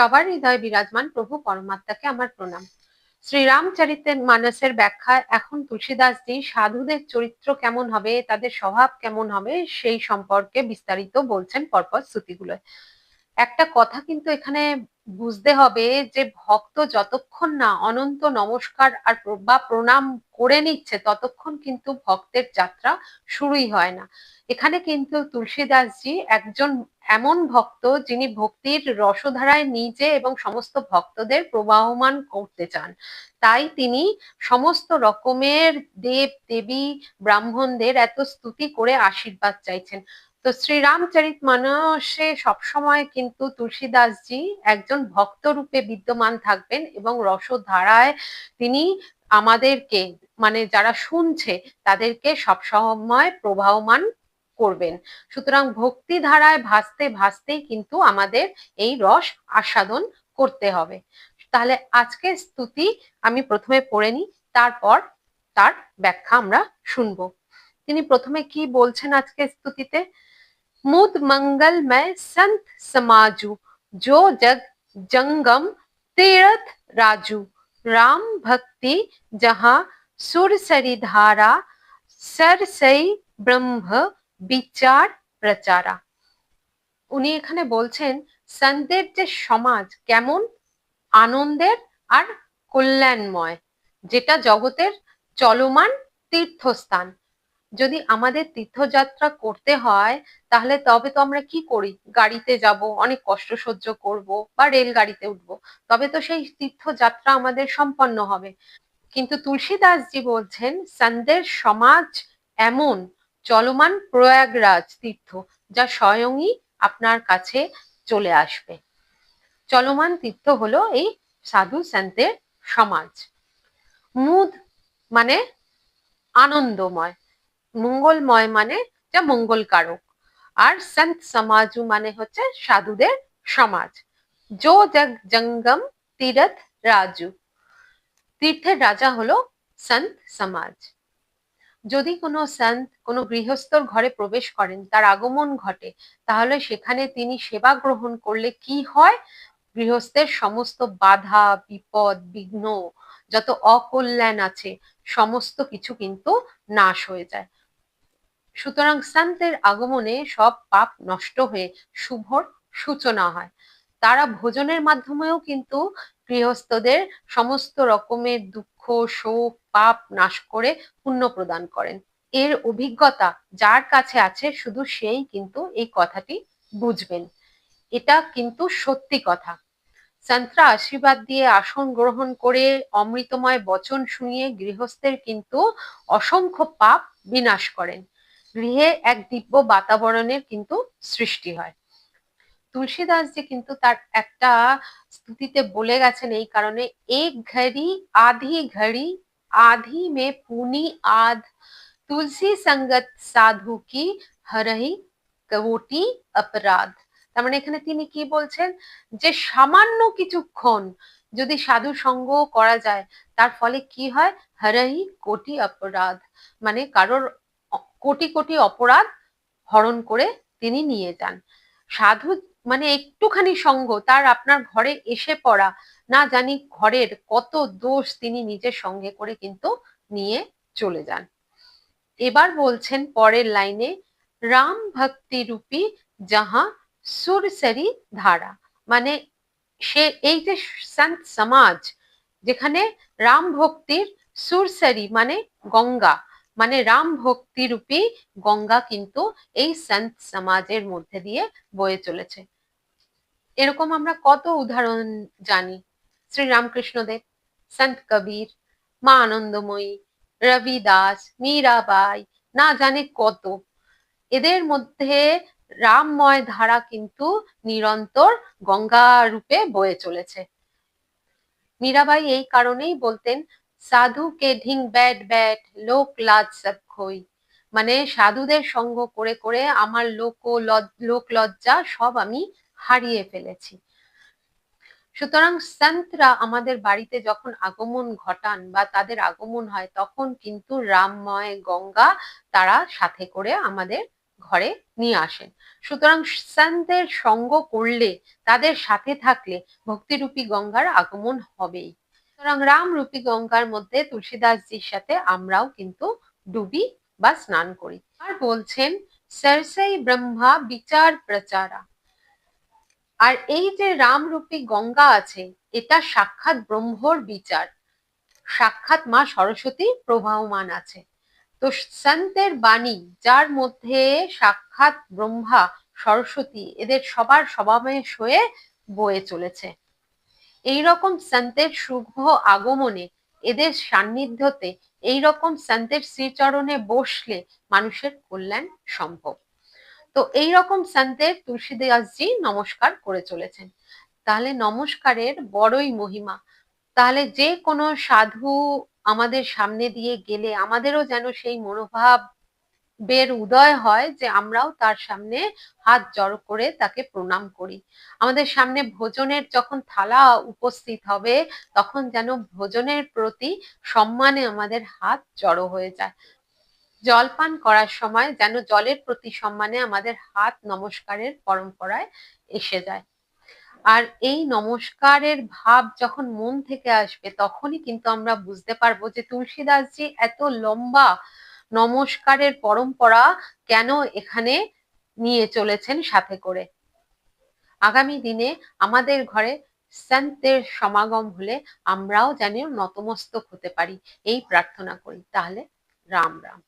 সবার হৃদয়ে বিরাজমান প্রভু পরমাত্মাকে আমার প্রণাম। শ্রীরামচরিতের মানসের ব্যাখ্যা, এখন তুলসীদাসজি, সাধুদের চরিত্র কেমন হবে, তাদের স্বভাব কেমন হবে, সেই সম্পর্কে বিস্তারিত বলছেন পরপর শ্রুতিগুলোয়। একটা কথা কিন্তু এখানে বুঝতে হবে যে ভক্ত যতক্ষণ না অনন্ত নমস্কার আর বা প্রণাম করে নিচ্ছে, ততক্ষণ কিন্তু ভক্তের যাত্রা শুরুই হয় না। এখানে কিন্তু তুলসীদাসজি একজন এমন ভক্ত যিনি ভক্তির রসধারায় নিজে এবং সমস্ত ভক্তদের প্রবাহমান করতে চান। তাই তিনি সমস্ত রকমের দেব, দেবী, ব্রাহ্মণদের এত স্তুতি করে আশীর্বাদ চাইছেন। তো শ্রীরামচরিত মানসে সবসময় কিন্তু তুলসীদাসজি একজন ভক্ত রূপে বিদ্যমান থাকবেন এবং রসধারায় তিনি আমাদেরকে মানে যারা শুনছে, তাদেরকে সবসময় প্রবাহমান করবেন। সুতরাং ভক্তি ধারায় ভাসতে ভাসতেই কিন্তু আমাদের এই রস আস্বাদন করতে হবে। তাহলে আজকে স্তুতি আমি প্রথমে পড়ে নিই, তারপর তার ব্যাখ্যা আমরা শুনব। তিনি প্রথমে কি বলছেন আজকে স্তুতিতে? मुद मंगलमय संत समाजू जो जग जंगम तीर्थ राजू राम भक्ति जहाँ सुरसरी धारा सरसई ব্রহ্ম বিচার প্রচারা উনি এখানে বলছেন সন্তের যে সমাজ কেমন আনন্দের আর কল্যাণময় যেটা জগতের চলমান তীর্থস্থান যদি আমাদের তীর্থযাত্রা করতে হয়, তাহলে তবে তো আমরা কি করি? গাড়িতে যাব, অনেক কষ্ট সহ্য করব বা রেলগাড়িতে উঠবো। তবে তো সেই তীর্থযাত্রা আমাদের সম্পন্ন হবে। কিন্তু তুলসীদাসজি বলছেন সন্দের সমাজ এমন চলমান প্রয়াগরাজ তীর্থ, যা স্বয়ংই আপনার কাছে চলে আসবে। চলমান তীর্থ হলো এই সাধু সন্তের সমাজ। মুদ মানে আনন্দময়। মঙ্গলময় মানে যা মঙ্গল কারক আর সন্ত সমাজু মানে হচ্ছে সাধুদের সমাজ। জো জগ জঙ্গম তীরথ রাজু। তীর্থের রাজা হলো সন্ত সমাজ। যদি কোনো সন্ত কোনো গৃহস্থর ঘরে প্রবেশ করেন, তার আগমন ঘটে, তাহলে সেখানে তিনি সেবা গ্রহণ করলে কি হয়? গৃহস্থের সমস্ত বাধা, বিপদ, বিঘ্ন, যত অকল্যাণ আছে, সমস্ত কিছু কিন্তু নাশ হয়ে যায়। সুতরাং সন্তের আগমনে সব পাপ নষ্ট হয়ে শুভর সূচনা হয়। তারা ভোজনের মাধ্যমেও কিন্তু গৃহস্থদের সমস্ত রকমের দুঃখ, শোক, পাপ নাশ করে পুণ্য প্রদান করেন। এর অভিজ্ঞতা যার কাছে আছে শুধু সেই কিন্তু এই কথাটি বুঝবেন। এটা কিন্তু সত্যি কথা। সন্ত্রা আশীর্বাদ দিয়ে আসন গ্রহণ করে অমৃতময় বচন শুনিয়ে গৃহস্থের কিন্তু অসংখ্য পাপ বিনাশ করেন। গৃহে এক দিব্য বাতাবরণের কিন্তু সৃষ্টি হয়। তুলসীদাস যে কিন্তু তার একটা স্তুতিতে বলে গেছেন এই কারণে এক ঘড়ি আধি ঘড়ি, আধি মে পুনি আধ, তুলসী সঙ্গত সাধু কি হরহি কবটি অপরাধ। তার মানে এখানে তিনি কি বলছেন? যে সামান্য কিছুক্ষণ যদি সাধু সঙ্গ করা যায়, তার ফলে কি হয়? হরহি কোটি অপরাধ। মানে কারোর কোটি কোটি অপরাধ হরণ করে তিনি নিয়ে যান। সাধু মানে একটুখানি সঙ্গ, তার আপনার ঘরে এসে পড়া, না জানি ঘরের কত দোষ তিনি নিজের সঙ্গে করে কিন্তু নিয়ে চলে যান। এবার বলছেন পরের লাইনে, রাম ভক্তি রূপী যাহা সুরসরি ধারা। মানে সে এই যে সন্ত সমাজ, যেখানে রাম ভক্তির সুরসরি মানে গঙ্গা মানে রাম ভক্তি রূপী গঙ্গা কিন্তু এই সন্ত সমাজের মধ্যে দিয়ে বয়ে চলেছে। এরকম আমরা কত উদাহরণ জানি। শ্রী রামকৃষ্ণদেব সন্ত কবির, মা আনন্দময়ী, রবি দাস মীরাবাই না জানে কত। এদের মধ্যে রামময় ধারা কিন্তু নিরন্তর গঙ্গা রূপে বয়ে চলেছে। মীরাবাই এই কারণেই বলতেন সাধু কে ঢিং ব্যাট ব্যাট, লোক লাজ সব খই। মানে সাধুদের সঙ্গ করে করে আমার লোক লোক লজ্জা সব আমি হারিয়ে ফেলেছি। সুতরাং সন্তরা আমাদের বাড়িতে যখন আগমন ঘটান বা তাদের আগমন হয়, তখন কিন্তু রামময় গঙ্গা তারা সাথে করে আমাদের ঘরে নিয়ে আসেন সুতরাং সন্তের সঙ্গ করলে, তাদের সাথে থাকলে ভক্তিরূপী গঙ্গার আগমন হবেই। সুতরাং রাম রূপী গঙ্গার মধ্যে তুলসীদাসজির সাথে আমরাও কিন্তু ডুবি বা স্নান করি। আর বলছেন সরসাই ব্রহ্মা বিচার প্রচারা। আর এই যে রামরূপী গঙ্গা আছে, এটা সাক্ষাৎ ব্রহ্মর বিচার। সাক্ষাৎ মা সরস্বতী প্রবাহমান আছে। তো সন্তের বাণী, যার মধ্যে সাক্ষাৎ ব্রহ্মা, সরস্বতী, এদের সবার সমাবেশ হয়ে বয়ে চলেছে। এই রকম সন্তের শুভ আগমনে এদের সান্নিধ্যতে এই রকম সন্তের শ্রীচরণে বসলে মানুষের কল্যাণ সম্ভব। তো এই রকম সন্তের তুলসীদাসজি নমস্কার করে চলেছেন। তাহলে নমস্কারের বড়ই মহিমা। তাহলে যে কোনো সাধু আমাদের সামনে দিয়ে গেলে আমাদেরও যেন সেই মনোভাব বের উদয় হয় যে আমরাও তার সামনে হাত জড়ো করে তাকে প্রণাম করি। আমাদের সামনে ভোজনের যখন থালা উপস্থিত হবে, তখন যেন ভোজনের প্রতি সম্মানে আমাদের হাত জড়ো হয়ে যায়। জলপান করার সময় যেন জলের প্রতি সম্মানে আমাদের হাত নমস্কারের পরম্পরায় এসে যায়। আর এই নমস্কারের ভাব যখন মন থেকে আসবে, তখনই কিন্তু আমরা বুঝতে পারব যে তুলসীদাসজি এত লম্বা নমস্কারের পরম্পরা কেন এখানে নিয়ে চলেছেন সাথে করে। আগামী দিনে আমাদের ঘরে সন্তের সমাগম হলে আমরাও যেন নতমস্তক হতে পারি, এই প্রার্থনা করি। তাহলে রাম রাম।